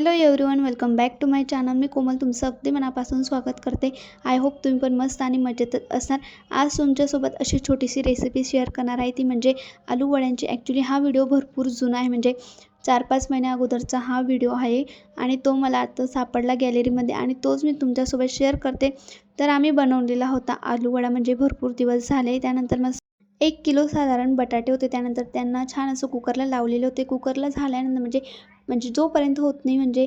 Hello everyone welcome back to my channel मी कोमल तुमचं अगदी मनापासून स्वागत करते. आय होप तुम्ही पण मस्त आणि मजेतच असणार. आज तुमच्यासोबत अशी छोटीशी रेसिपी शेअर करणार आहे. ती म्हणजे आलू वड्यांची. ॲक्च्युली हा व्हिडिओ भरपूर जुना आहे. म्हणजे चार पाच महिन्या अगोदरचा हा व्हिडिओ आहे. आणि तो मला आता सापडला गॅलरीमध्ये आणि तोच मी तुमच्यासोबत शेअर करते. तर आम्ही बनवलेला होता आलू वडा. म्हणजे भरपूर दिवस झाले. त्यानंतर मग एक किलो साधारण बटाटे होते. त्यानंतर त्यांना छान असं कुकरला लावलेले होते. कुकरला झाल्यानंतर म्हणजे म्हणजे जोपर्यंत होत नाही म्हणजे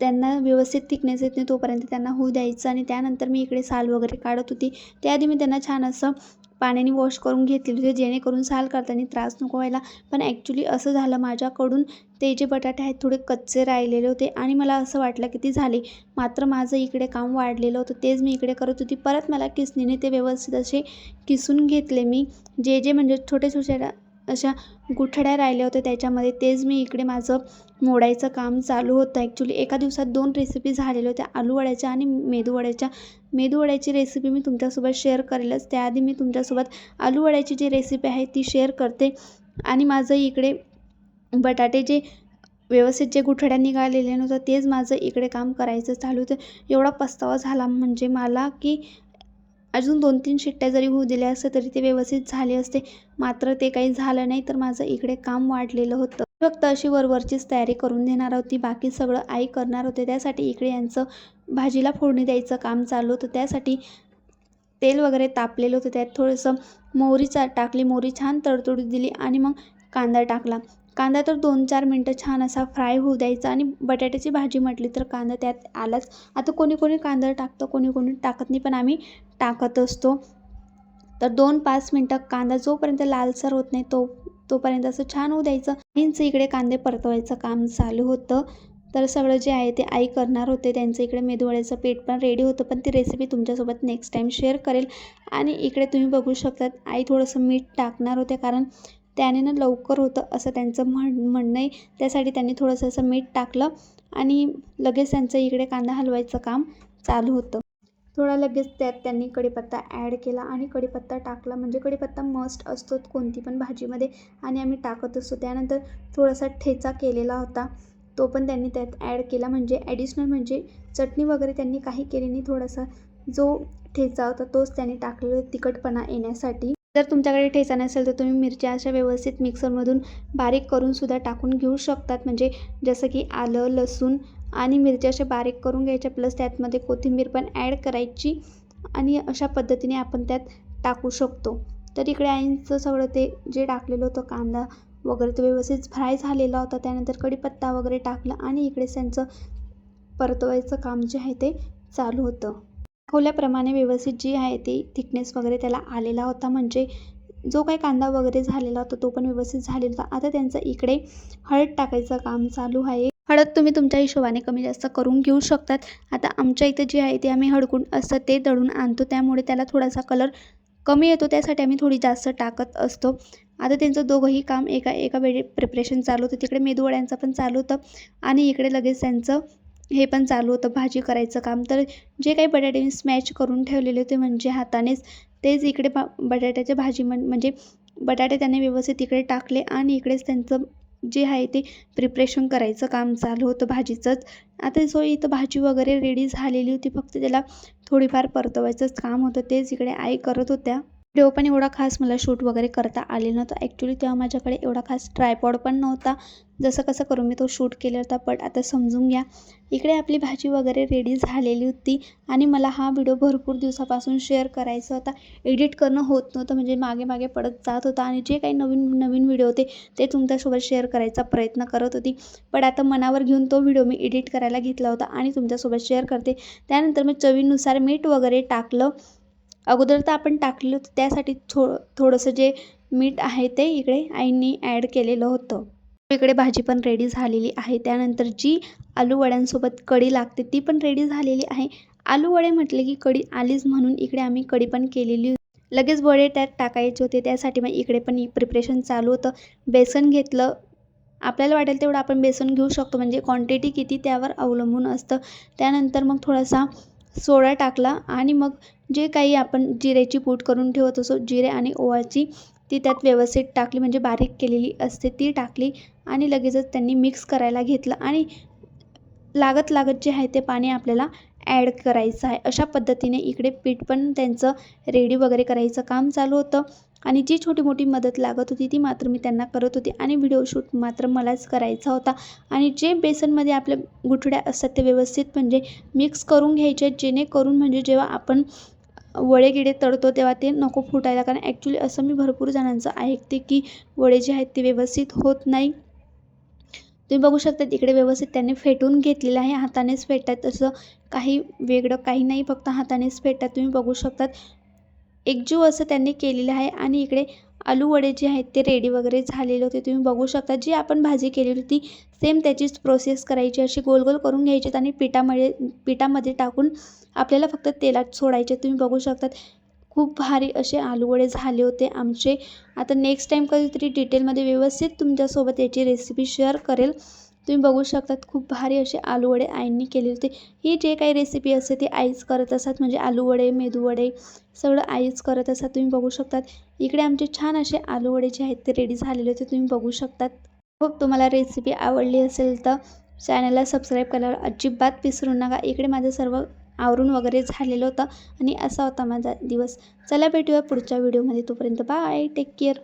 त्यांना व्यवस्थित थिकनेस येत नाही तोपर्यंत त्यांना होऊ द्यायचं. आणि त्यानंतर मी इकडे साल वगैरे काढत होती. त्याआधी मी त्यांना छान असं पाण्याने वॉश करून घेतलेले होते जेणेकरून साल काढताना त्रास नको व्हायला. पण ॲक्च्युली असं झालं. माझ्याकडून ते जे बटाटे आहेत थोडे कच्चे राहिलेले होते आणि मला असं वाटलं की ती झाली. मात्र माझं इकडे काम वाढलेलं होतं. तेच मी इकडे करत होती. परत मला किसणीने ते व्यवस्थित असे किसून घेतले मी. जे जे म्हणजे छोटे छोटे अशा गुठड्या राहिल्या होत्या त्याच्यामध्ये. तेच मी इकडे माझं मोडायचं काम चालू होतं. ॲक्च्युली एका दिवसात दोन रेसिपी झालेल्या होत्या. आलूवड्याच्या आणि मेदूवड्याच्या. मेदूवड्याची रेसिपी मी तुमच्यासोबत शेअर करेलच. त्याआधी मी तुमच्यासोबत आलूवड्याची जी रेसिपी आहे ती शेअर करते. आणि माझं इकडे बटाटे जे व्यवस्थित जे गुठड्या निघालेले नव्हतं तेच माझं इकडे काम करायचं चालू होतं. एवढा पस्तावा झाला म्हणजे मला की अजून दोन तीन शिट्ट्या जरी होऊ दिल्या असते तरी ते व्यवस्थित झाले असते. मात्र ते काही झालं नाही तर माझं इकडे काम वाढलेलं होतं. फक्त अशी वरवरचीच तयारी करून देणार होती. बाकी सगळं आई करणार होते. त्यासाठी इकडे यांचं भाजीला फोडणी द्यायचं काम चालू होतं. त्यासाठी तेल वगैरे तापलेलं होतं. त्यात थोडंसं मोहरीचा टाकली. मोहरी छान तडतडू दिली आणि मग कांदा टाकला. कांदा तर दोन चार मिनटं छान असा फ्राय होऊ द्यायचा आणि बटाट्याची भाजी म्हटली तर कांदा त्यात आलाच. आता कोणी कोणी कांदा टाकतं कोणी कोणी टाकत नाही पण आम्ही टाकत असतो. तर दोन पाच मिनटं कांदा जोपर्यंत लालसर होत नाही तो तोपर्यंत असं छान होऊ द्यायचं. आईंचं इकडे कांदे परतवायचं काम चालू होतं. तर सगळं जे आहे ते आई करणार होते त्यांचं इकडे मेदूवड्याचं पीठ पण रेडी होतं पण ती रेसिपी तुमच्यासोबत नेक्स्ट टाईम शेअर करेल. आणि इकडे तुम्ही बघू शकतात आई थोडंसं मीठ टाकणार होते कारण त्याने ना लवकर होतं असं त्यांचं म्हण म्हणणं आहे त्यासाठी त्यांनी थोडंसं असं मीठ टाकलं आणि लगेच त्यांचं इकडे कांदा हलवायचं काम चालू होतं. थोडा लगेच त्यात त्यांनी कढीपत्ता ॲड केला आणि कढीपत्ता टाकला. म्हणजे कढीपत्ता मस्ट असतो कोणती पण भाजीमध्ये आणि आम्ही टाकत असतो. त्यानंतर थोडासा ठेचा केलेला होता. तो पण त्यांनी त्यात ॲड केला. म्हणजे ॲडिशनल म्हणजे चटणी वगैरे त्यांनी काही केली नाही. थोडासा जो ठेचा होता तोच त्यांनी टाकलेला तिखटपणा येण्यासाठी. जर तुमच्याकडे ठेचा नसेल तर तुम्ही मिरच्या अशा व्यवस्थित मिक्सरमधून बारीक करूनसुद्धा टाकून घेऊ शकतात. म्हणजे जसं की आलं लसूण आणि मिरच्या अशा बारीक करून घ्यायच्या प्लस त्यातमध्ये कोथिंबीर पण ॲड करायची आणि अशा पद्धतीने आपण त्यात टाकू शकतो. तर इकडे आईंचं सगळं ते जे टाकलेलं होतं कांदा वगैरे तो व्यवस्थित फ्राय झालेला होता. त्यानंतर कढीपत्ता वगैरे टाकला आणि इकडे त्यांचं परतवायचं काम जे आहे ते चालू होतं. दाखवल्याप्रमाणे व्यवस्थित जी आहे ती थिकनेस वगैरे त्याला आलेला होता. म्हणजे जो काही कांदा वगैरे झालेला होता तो पण व्यवस्थित झालेला होता. आता त्यांचं इकडे हळद टाकायचं काम चालू आहे. हळद तुम्ही तुमच्या हिशोबाने कमी जास्त करून घेऊ शकतात. आता आमच्या इथं जे आहे ते आम्ही हडकून असतं ते दळून आणतो. त्यामुळे त्याला थोडासा कलर कमी येतो. त्यासाठी आम्ही थोडी जास्त टाकत असतो. आता त्यांचं दोघंही काम एका एका वेळी प्रिपरेशन चालू होतं. तिकडे मेदूवड्यांचं पण चालू होतं. आणि इकडे लगेच त्यांचं हे पण चालू होतं. भाजी करायचं काम. तर जे काही बटाटे स्मॅच करून ठेवलेले होते म्हणजे हातानेच तेच इकडे बा बटाट्याच्या भाजी म्हण म्हणजे बटाटे त्याने व्यवस्थित इकडे टाकले आणि इकडेच त्यांचं जे आहे ते प्रिपरेशन करायचं काम चालू होतं भाजीचंच. आता सो इथं भाजी वगैरे रेडी झालेली होती फक्त त्याला थोडीफार परतवायचंच काम होतं. तेच इकडे आई करत होत्या. व्हिडिओ पण एवढा खास मला शूट वगैरे करता आले नव्हतं. ॲक्च्युली तेव्हा माझ्याकडे एवढा खास ट्रायपॉड पण नव्हता. जसं कसं करून मी तो शूट केला होता बट आता समजून घ्या. इकडे आपली भाजी वगैरे रेडी झालेली होती आणि मला हा व्हिडिओ भरपूर दिवसापासून शेअर करायचा होता. एडिट करणं होत नव्हतं म्हणजे मागे मागे पडत जात होता आणि जे काही नवीन नवीन व्हिडिओ होते ते तुमच्यासोबत शेअर करायचा प्रयत्न करत होती. पण आता मनावर घेऊन तो व्हिडिओ मी एडिट करायला घेतला होता आणि तुमच्यासोबत शेअर करते. त्यानंतर मी चवीनुसार मीठ वगैरे टाकलं. अगोदर तर आपण टाकलं होतं त्यासाठी थो थोडंसं जे मीठ आहे ते इकडे आईंनी ॲड केलेलं होतं. इकडे भाजी पण रेडी झालेली आहे. त्यानंतर जी आलू वड्यांसोबत कढी लागते ती पण रेडी झालेली आहे. आलू वडे म्हटले की कढी आलीच म्हणून इकडे आम्ही कढी पण केलेली लगेच वडे त्यात टाकायचे होते. त्यासाठी मग इकडे पण प्रिपरेशन चालू होतं. बेसन घेतलं. आपल्याला वाटेल तेवढं आपण बेसन घेऊ शकतो. म्हणजे क्वांटिटी किती त्यावर अवलंबून असतं. त्यानंतर मग थोडासा सोडा टाकला आणि मग जे काही आपण जिऱ्याची पूट करून ठेवत असो जिरे आणि ओवाची ती त्यात व्यवस्थित टाकली. म्हणजे बारीक केलेली असते ती टाकली आणि लगेचच त्यांनी मिक्स करायला घेतलं. आणि लागत लागत जे आहे ते पाणी आपल्याला ॲड करायचं आहे. अशा पद्धतीने इकडे पीठ पण त्यांचं रेडी वगैरे करायचं काम चालू होतं. आणि जी छोटी मोठी मदत लागत होती ती मात्र मी त्यांना करत होती. आणि व्हिडिओ शूट मात्र मलाच करायचा होता. आणि जे बेसनमध्ये आपल्या गुठड्या असतात ते व्यवस्थित म्हणजे मिक्स करून घ्यायचे. जेणेकरून म्हणजे जेव्हा आपण वडे गिडे तळतो तेव्हा ते नको फुटायला. कारण ॲक्च्युली असं मी भरपूर जणांचं ऐकते की वडे जे आहेत ते व्यवस्थित होत नाही. तुम्ही बघू शकता इकडे व्यवस्थित त्यांनी फेटून घेतलेलं आहे. हातानेच फेटतात. असं काही वेगळं काही नाही फक्त हातानेच फेटतात तुम्ही बघू शकतात. एकजीव असं त्यांनी केलेलं आहे आणि इकडे आलू वडे जे आहेत ते रेडी वगैरे झालेले होते तुम्ही बघू शकता. जी आपण भाजी केलेली होती सेम त्याचीच प्रोसेस करायची अशी गोल गोल करून घ्यायची आणि पिठामध्ये पिठामध्ये टाकून आपल्याला फक्त तेलात सोडायचे तुम्ही बघू शकतात. खूप भारी असे आलूवडे झाले होते आमचे. आता नेक्स्ट टाईम कधीतरी डिटेलमध्ये व्यवस्थित तुमच्यासोबत याची रेसिपी शेअर करेल. तुम्ही बघू शकतात खूप भारी असे आलूवडे आईंनी केले होते. ही जे काही रेसिपी असते ती आईच करत असतात म्हणजे आलू वडे सगळं आईच करत असतात. तुम्ही बघू शकतात. इकडे आमचे छान असे आलूवडे जे आहेत ते रेडी झालेले होते. तुम्ही बघू शकतात. खूप तुम्हाला रेसिपी आवडली असेल तर चॅनलला सबस्क्राईब करायला अजिबात विसरू नका. इकडे माझं सर्व आवरून वगैरे झालेलं होतं आणि असा होता माझा दिवस. चला भेटूया पुढच्या व्हिडिओमध्ये तोपर्यंत बाय टेक केअर